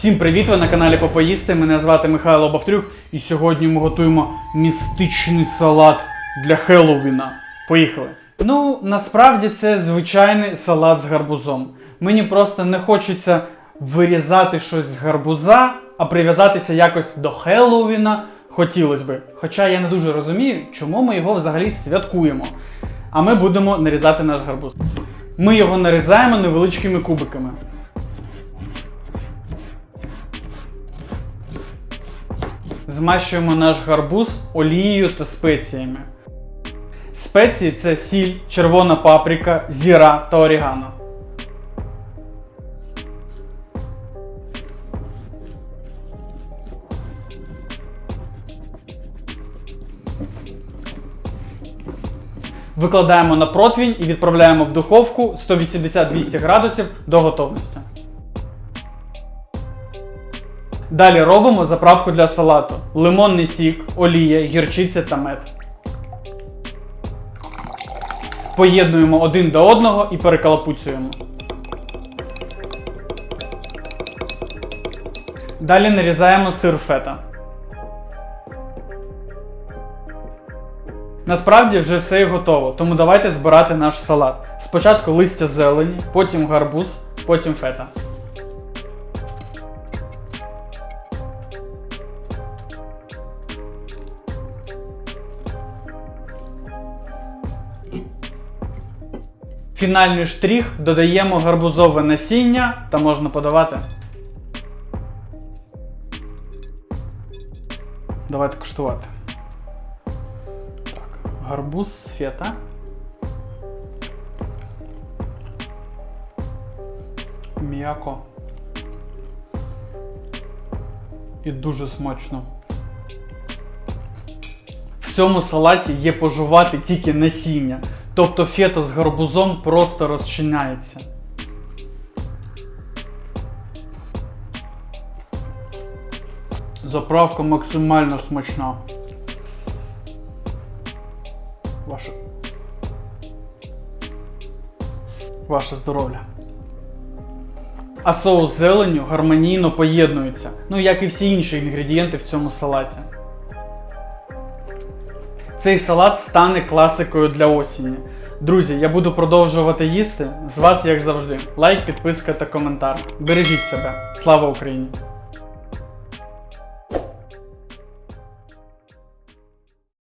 Всім привіт! Ви на каналі Попоїсти. Мене звати Михайло Бавтрюк, і сьогодні ми готуємо містичний салат для Хеллоуіна. Поїхали! Ну, насправді це звичайний салат з гарбузом. Мені просто не хочеться вирізати щось з гарбуза, а прив'язатися якось до Хеллоуіна хотілося би. Хоча я не дуже розумію, чому ми його взагалі святкуємо. А ми будемо нарізати наш гарбуз. Ми його нарізаємо невеличкими кубиками. Змащуємо наш гарбуз олією та спеціями. Спеції це сіль, червона паприка, зіра та орігано. Викладаємо на противінь і відправляємо в духовку 180-200 градусів до готовності. Далі робимо заправку для салату: лимонний сік, олія, гірчиця та мед. Поєднуємо один до одного і перекалапуцюємо. Далі нарізаємо сир фета. Насправді вже все і готово, тому давайте збирати наш салат. Спочатку листя зелені, потім гарбуз, потім фета. Фінальний штрих додаємо гарбузове насіння та можна подавати. Давайте куштувати. Так, гарбуз з фета. М'яко. І дуже смачно. В цьому салаті є пожувати тільки насіння. Тобто фета з гарбузом просто розчиняється. Заправка максимально смачна. Ваше. Ваше здоров'я. А соус з зеленню гармонійно поєднується, ну як і всі інші інгредієнти в цьому салаті. Цей салат стане класикою для осені. Друзі, я буду продовжувати їсти. З вас, як завжди, лайк, підписка та коментар. Бережіть себе. Слава Україні!